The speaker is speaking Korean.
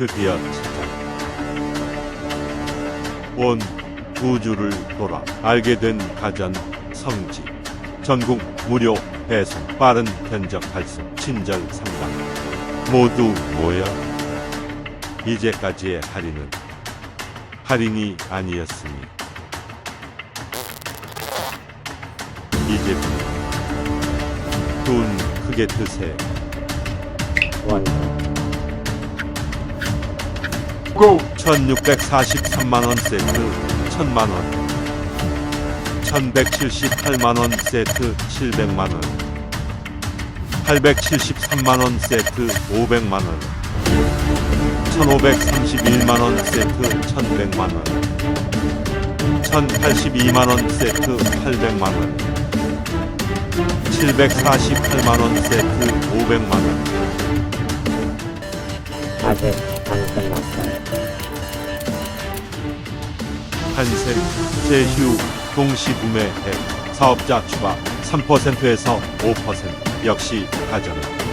드디어. 온 우주를 돌아 알게 된 가전 성지. 전국 무료 배송 빠른 견적 발송 친절 상담 모두 모여 이제까지의 할인은 할인이 아니었으니 이제부터 돈 크게 드세요. 원, 고! 1643만원 세트 1000만원. 1178만원 세트 700만원. 873만원 세트 500만원. 1531만원 세트 1100만원. 1082만원 세트 800만원. 748만원 세트 500만원. 아직 안 끝났어 한생 제휴 동시구매 앱 사업자 추가 3%에서 5% 역시 가전은